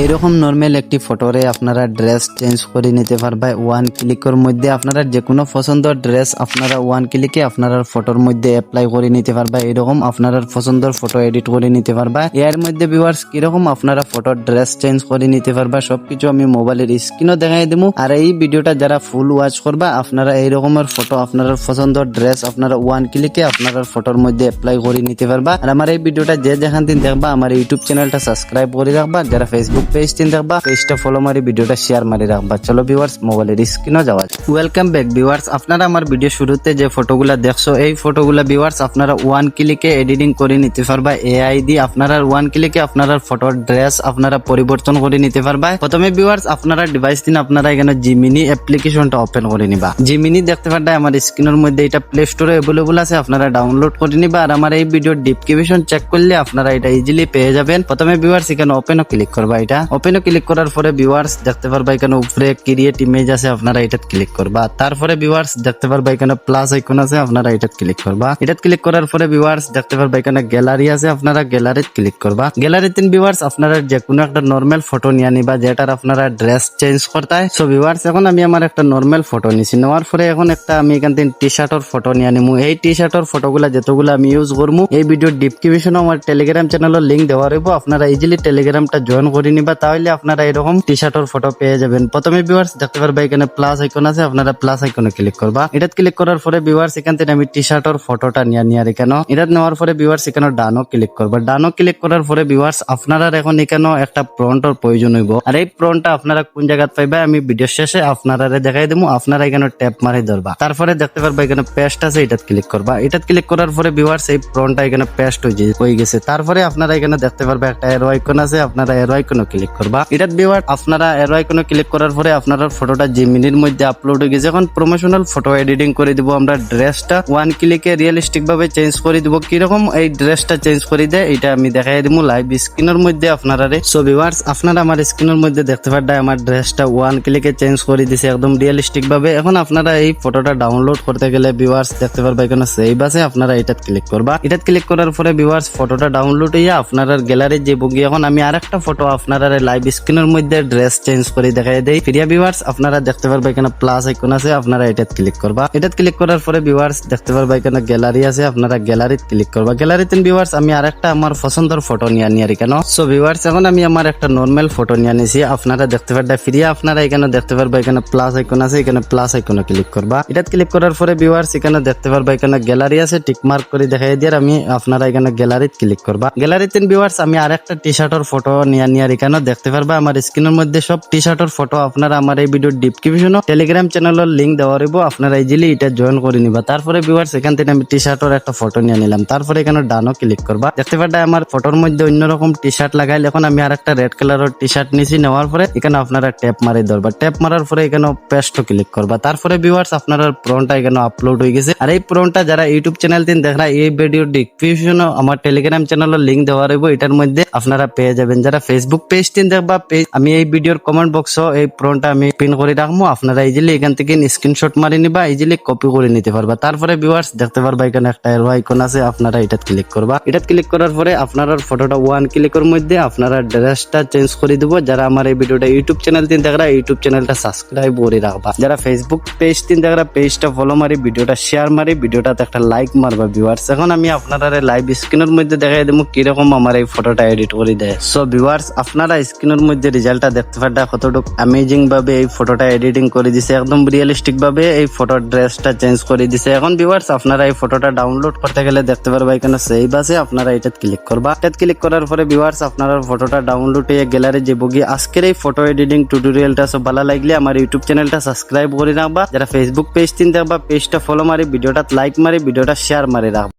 এইরকম নর্মাল একটি ফটোরে আপনারা ড্রেস চেঞ্জ করে নিতে পারবা। ওয়ান ক্লিকের মধ্যে আপনারা যে কোনো পছন্দের ড্রেস আপনারা ওয়ান ক্লিকে আপনারা ফটোর মধ্যে অ্যাপ্লাই করে নিতে পারবা। এরকম আপনারা পছন্দের ফটো এডিট করে নিতে পারবা। এর মধ্যে ভিউয়ার্স কীরকম আপনারা ফটোর ড্রেস চেঞ্জ করে নিতে পারবা, সবকিছু আমি মোবাইলের স্ক্রিনও দেখাই দেবো। আর এই ভিডিওটা যারা ফুল ওয়াচ করবা, আপনারা এই রকমের ফটো আপনার পছন্দের ড্রেস আপনারা ওয়ান ক্লিকে আপনারা ফটোর মধ্যে অ্যাপ্লাই করে নিতে পারবা। আর আমার এই ভিডিওটা যে যেখান দিন দেখবা, আমার ইউটিউব চ্যানেলটা সাবস্ক্রাইব করে রাখবা। যারা ফেসবুক পেজ দিন দেখবা, পেজটা ফলো মারি, ভিডিওটা শেয়ার মারি রাখবা। চলো ভিউয়ার্স মোবাইলের স্ক্রিনও যাওয়া ওয়েলকাম ব্যাক ভিউয়ার্স আপনারা আমার ভিডিও শুরুতে যে ফটোগুলা দেখছ, এই ফটোগুলা ভিউয়ার্স আপনারা ওয়ান ক্লিকে এডিটিং করে নিতে পারবা। এআই দিয়ে আপনারা ওয়ান ক্লিকে আপনারা ফটোর ড্রেস আপনারা পরিবর্তন করে নিতে পারবা। প্রথমে ভিউয়ার্স আপনারা ডিভাইস দিন, আপনারা এখানে জিমিনি অ্যাপ্লিকেশনটা ওপেন করে নিবা। জিমিনি দেখতে পারবা আমার স্ক্রিনের মধ্যে এটা প্লে স্টোরে অ্যাভেলেবল আছে, আপনারা ডাউনলোড করে নিবা। আর আমার এই ভিডিওর ডিসক্রিপশন চেক করলে আপনারা এটা ইজিলি পেয়ে যাবেন। প্রথমে ভিউয়ার্স এখানে ওপেনও ক্লিক করবা। এটা ওপেনও ক্লিক করার পরে ভিউয়ার্স দেখতে পারবা এখানে উপরে ক্রিয়েট ইমেজ আছে, আপনারা এটা ক্লিক করবা। তারপরে ভিউয়ার্স দেখতে পারবা এখানে প্লাস আইকন আছে, আপনারা এটা ক্লিক করবা। এটা ক্লিক করার পরে ভিউয়ার্স দেখতে পারবা এখানে গ্যালারি আছে, আপনারা গ্যালারিতে ক্লিক করবা। গ্যালারিতে ভিউয়ার্স আপনারা যে কোনো একটা নর্মাল ফটো নিয়ে নিবা, যেটার আপনারা ড্রেস চেঞ্জ করতে হয়। সো ভিউয়ার্স এখন আমি আমার একটা নর্মাল ফটো নিছি। নেওয়ার পরে এখন একটা আমি এখান থেকে টি শার্টের ফটো নিয়ে নিমু। এই টি শার্টের ফটোগুলা যতগুলো আমি ইউজ করব এই ভিডিওর ডিসক্রিপশনে আমার টেলিগ্রাম চ্যানেলের লিঙ্ক দেওয়া রইব। আপনারা ইজিলি টেলিগ্রামটা জয়েন করে নিবা তাহলে আপনারা এরকম টি শার্টের ফটো পেয়ে যাবেন। প্রথমে ভিউয়ার্স দেখতে পারবা, এখানে প্লাস আইকন আছে, আপনারা প্লাস আইকনে ক্লিক করবা। এটা ক্লিক করার পরে ভিউয়ার্স এখান থেকে আমি টি শার্টের ফটোটা নিয়ে নিয়ে এখানে এটা নেওয়ার পরে ভিউয়ার্স এখানে ডানো ক্লিক করবা। ডানো ক্লিক করার পরে ভিউয়ার্স আপনারা এখন এখানে একটা প্রন্টর প্রয়োজন হইব। আর এই প্রন্টটা আপনারা কোন জায়গাত পাইবা, আমি ভিডিও শেষে আপনারা দেখাই দেবো আপনারা এখানে ট্যাপ মারি ধরবা। তারপরে দেখতে পারবা, এখানে পেস্ট আছে, এটাত ক্লিক করবা। এটাত ক্লিক করার পরে ভিউয়ার্স এই প্রনটা এখানে পেস্ট হয়ে গেছে। তারপরে আপনারা এখানে দেখতে পারবা, একটা এরো আইকন আছে, আপনারা এরো আইকনে ক্লিক করবা। এটাত ভিউয়ার আপনারা এরো আইকনে ক্লিক করার পরে আপনার ফটোটা যে মিনিট মধ্যে আপলোড হয়ে গেছে, এখন প্রমোশনাল ফটো এডিটিং করে দিব। আমরা ড্রেসটা ওয়ান ক্লিকে রিয়েলিস্টিক ভাবে চেঞ্জ করে দিব। কীরকম এই ড্রেসটা চেঞ্জ করে দেয়, এটা আমি দেখাই দিব লাইভ স্ক্রিনের মধ্যে আপনারা সো ভিউয়ার্স আপনারা আমার স্ক্রিনের মধ্যে দেখতে পারবেন আমার ড্রেসটা ওয়ান ক্লিকে চেঞ্জ করে দিছে একদম রিয়েলিস্টিক ভাবে এখন আপনারা এই ফটোটা ডাউনলোড করতে গেলে ভিউয়ার্স দেখতে পারবা, এখানে সেভ আছে, আপনারা এটাত ক্লিক করবা। এটাত ক্লিক করার পরে ভিউয়ার্স ফটোটা ডাউনলোড হইয়া আপনার গ্যালারি যে বুগি এখন আমি আরেকটা ফটো আপনারা লাইভ স্ক্রিনের মধ্যে ড্রেস চেঞ্জ করে দেখাই দেই। প্রিয়া ভিউয়ার্স আপনারা দেখতে পারবা এখানে প্লাস আইকন আছে, আপনারা এটাত ক্লিক করবা। এটাত ক্লিক করার পরে ভিউয়ার্স দেখতে পারবা এখানে গ্যালারি আছে, আপনারা গ্যালারিতে ক্লিক করবা। গ্যালারিতে ভিউয়ার্স আমি আরেকটা আমার পছন্দের ফটো নিয়ে নিয়ে কেন? সো ভিউয়ার্স এখন আমি আমার একটা নর্মাল ফটো নিয়ে নিয়েছি আপনারা দেখতে পারবা ফিরিয়া আপনারা এখানে দেখতে পারবা এখানে প্লাস আইকন আছে, এখানে প্লাস আইকনে ক্লিক করবা। এটাত ক্লিক করার পরে ভিউয়ার্স এখানে দেখতে পারবা এখানে গ্যালারি আছে টিক মার্ক করে দেখাই দিয়ে আমি আপনারা এখানে গ্যালারিতে ক্লিক করবা। গ্যালারিতে ভিউয়ার্স আমি আরেকটা টি শার্টের ফটো নিয়ে নিয়ে এখানে দেখতে পারবা, আমার স্ক্রিনের মধ্যে সব টি শার্টের ফটো আপনারা আমার এই ভিডিওর ডিসক্রিপশনে টেলিগ্রাম চ্যানেলের লিঙ্ক দেওয়া রইব, আপনারা ইজিলি এটা জয়েন করে নিবা। তারপরে ভিউয়ার্স এখান থেকে আমি টি শার্টের একটা ফটো নিয়ে নিলাম। তারপরে এখানে ডানো ক্লিক করবা। দেখতে পারবা, আমার ফটোর মধ্যে অন্যরকম টি শার্ট লাগাইলে, এখন আমি আর একটা রেড কালারের টি শার্ট নিছি, নেওয়ার পরে এখানে আপনারা ট্যাপ মারি ধরবা। ট্যাপ মারার পরে এখানে পেস্ট ক্লিক করবা। তারপরে ভিউয়ার্স আপনারা প্রনটা এখানে আপলোড হয়ে গেছে। আর এই প্রনটা যারা ইউটিউব চ্যানেল দিন দেখা এই ভিডিও ডিসক্রিপশনে আমার টেলিগ্রাম চ্যানেলের লিঙ্ক দেওয়া রইব, এটার মধ্যে আপনারা পেয়ে যাবেন। যারা ফেসবুক পেজ দিন দেখবা page- আমি এই ভিডিওর কমেন্ট বক্স এই প্রনটা আমি পিন করে রাখব। আপনারা ইজিলি এখান থেকে স্ক্রিনশট মারি নিবা ইজিলি কপি করে নিতে পারবা। তারপরে ভিউয়ার্স দেখতে পারবা, এখানে একটা এরো আইকন আছে, আপনারা এটাত ক্লিক করবা। এটাত ক্লিক করার পরে আপনার ফটোটা ওয়ান ক্লিকের মধ্যে আপনারা ড্রেসটা চেঞ্জ করে দিব। যারা আমার এই ভিডিওটা ইউটিউব চ্যানেল দিন দেখরা ইউটিউব চ্যানেলটা সাবস্ক্রাইব করে রাখবা। যারা ফেসবুক পেজ দিন দেখরা পেজটা ফলো মারি ভিডিওটা শেয়ার মারি ভিডিওটাতে একটা লাইক মারবা ভিউয়ার্স এখন আমি আপনারা লাইভ স্ক্রিনের মধ্যে দেখাই দেবো, কীরকম আমার এই ফটোটা এডিট করে দেয়। সো ভিউয়ার্স আপনারা স্ক্রিনের মধ্যে রেজাল্টটা দেখতে পারটা কতটুকু অ্যামেজিং ভাবে এই ফটোটা এডিটিং করে দিছে, একদম রিয়েলিস্টিক ভাবে এই ফটোর ড্রেসটা চেঞ্জ করে দিছে। এখন ভিউয়ার্স আপনারা এই ফটোটা ডাউনলোড করতে গেলে দেখতে পারবা এখানে সেভ আছে, আপনারা এটাত ক্লিক করবা। এটাত ক্লিক করার পরে ভিউয়ার্স আপনারা ফটোটা ডাউনলোড হয়ে গ্যালারি যে বগি, আজকের এই ফটো এডিটিং টিউটোরিয়ালটা সব ভালো লাগলে আমার ইউটিউব চ্যানেলটা সাবস্ক্রাইব করে রাখবা। যারা ফেসবুক পেজ তিন দেখবা পেজটা ফলো মারি, ভিডিওটা লাইক মারি, ভিডিওটা শেয়ার মারি রাখবা।